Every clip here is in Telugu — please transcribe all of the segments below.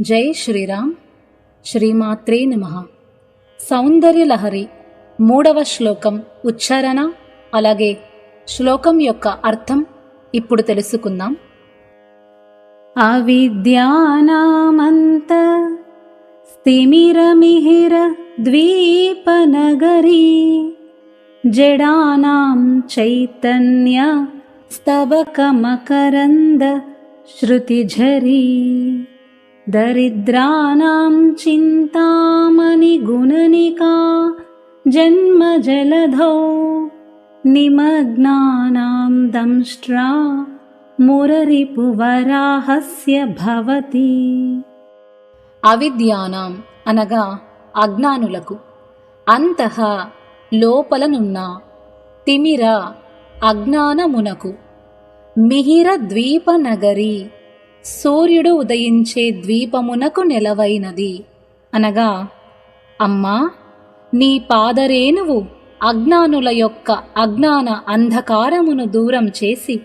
జై శ్రీరామ్. శ్రీమాత్రే నమ. సౌందర్యలహరి మూడవ శ్లోకం ఉచ్చారణ అలాగే శ్లోకం యొక్క అర్థం ఇప్పుడు తెలుసుకుందాం. అవిద్యానామంత స్థిమిరమిహిర ద్వీపనగరీ జడానాం చైతన్య స్తవకమకరంద శృతిఝరీ దరిద్రాణం చింతామణి గుణనికా జన్మజలధౌ నిమగ్నానాం దంష్ట్రా మురరిపువరాహస్య భవతి. అవిద్యానాం అనగా అజ్ఞానులకు అంతః లోపలనున్న తిమిర అజ్ఞానమునకు మిహిర ద్వీపనగరి సూర్యుడు ఉదయించే ద్వీపమునకు నెలవైనది. అనగా అమ్మా నీ పాదరేణువు అజ్ఞానుల యొక్క అజ్ఞాన అంధకారమును దూరం చేసి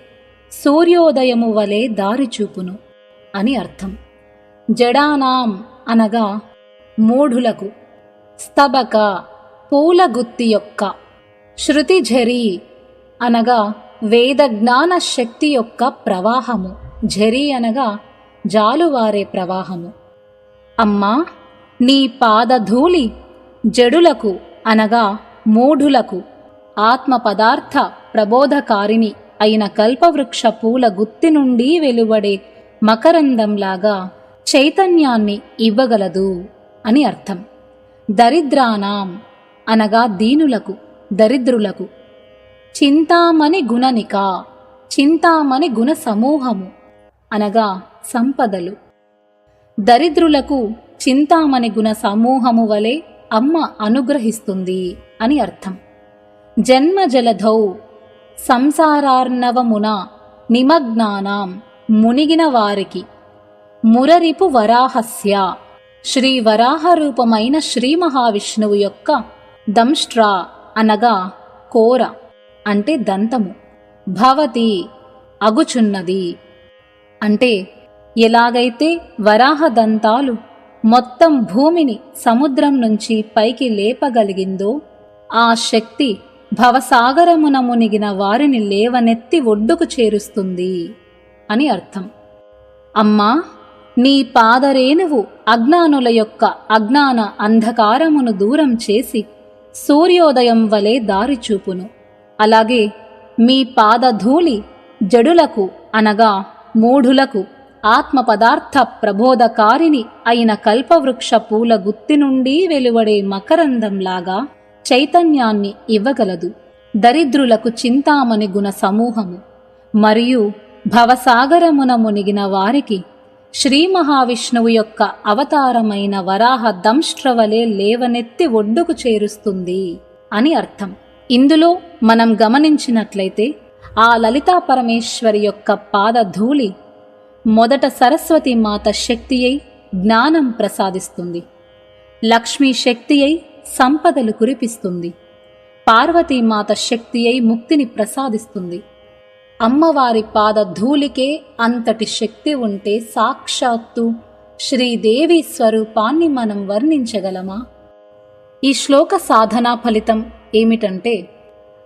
సూర్యోదయము వలె దారిచూపును అని అర్థం. జడానాం అనగా మూఢులకు స్తబక పూలగుత్తి యొక్క శృతిఝరి అనగా వేదజ్ఞాన శక్తి యొక్క ప్రవాహము. ఝరి అనగా జాలువారే ప్రవాహము. అమ్మా నీ పాదధూళి జడులకు అనగా మూఢులకు ఆత్మ పదార్థ ప్రబోధకారిణి అయిన కల్పవృక్ష పూల గుత్తి నుండి వెలువడే మకరందంలాగా చైతన్యాన్ని ఇవ్వగలదు అని అర్థం. దరిద్రానాం అనగా దీనులకు దరిద్రులకు. చింతామణి గుణనిక చింతామణి గుణ సమూహము అనగా సంపదలు. దరిద్రులకు చింతామణి గుణ సమూహము వలె అమ్మ అనుగ్రహిస్తుంది అని అర్థం. జన్మజలధౌ సంసారార్ణవమున నిమగ్నానాం మునిగిన వారికి. మురరిపు వరాహస్య శ్రీ వరాహ రూపమైన శ్రీ మహావిష్ణువు యొక్క దంష్ట్రా అనగా కోర అంటే దంతము. భవతి అగుచున్నది. అంటే ఎలాగైతే వరాహ దంతాలు మొత్తం భూమిని సముద్రం నుంచి పైకి లేపగలిగిందో ఆ శక్తి భవసాగరమున మునిగిన వారిని లేవనెత్తి ఒడ్డుకు చేరుస్తుంది అని అర్థం. అమ్మా నీ పాదరేణువు అజ్ఞానుల యొక్క అజ్ఞాన అంధకారమును దూరం చేసి సూర్యోదయం వలె దారి చూపును. అలాగే మీ పాదధూళి జడులకు అనగా మూఢులకు ఆత్మ పదార్థ ప్రబోధకారిణి అయిన కల్పవృక్ష పూల గుత్తి నుండి వెలువడే మకరందంలాగా చైతన్యాన్ని ఇవ్వగలదు. దరిద్రులకు చింతామణి గుణ సమూహము. మరియు భవసాగరమున మునిగిన వారికి శ్రీ మహావిష్ణువు యొక్క అవతారమైన వరాహ దంష్ట్రవలే లేవనెత్తి ఒడ్డుకు చేరుస్తుంది అని అర్థం. ఇందులో మనం గమనించినట్లయితే ఆ లలితా పరమేశ్వరి యొక్క పాదధూళి మొదట సరస్వతి మాత శక్తి అయి జ్ఞానం ప్రసాదిస్తుంది. లక్ష్మీ శక్తి అయి సంపదలు కురిపిస్తుంది. పార్వతీమాత శక్తి అయి ముక్తిని ప్రసాదిస్తుంది. అమ్మవారి పాద ధూళికే అంతటి శక్తి ఉంటే సాక్షాత్తు శ్రీదేవి స్వరూపాన్ని మనం వర్ణించగలమా? ఈ శ్లోక సాధనా ఫలితం ఏమిటంటే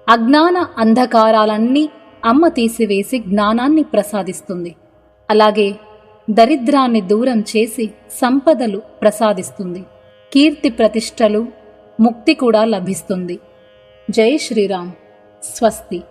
అజ్ఞాన అంధకారాలన్నీ అమ్మ తీసివేసి జ్ఞానాన్ని ప్రసాదిస్తుంది. అలాగే దరిద్రాన్ని దూరం చేసి సంపదలు ప్రసాదిస్తుంది. కీర్తి ప్రతిష్టలు ముక్తి కూడా లభిస్తుంది. జై శ్రీరామ్. స్వస్తి.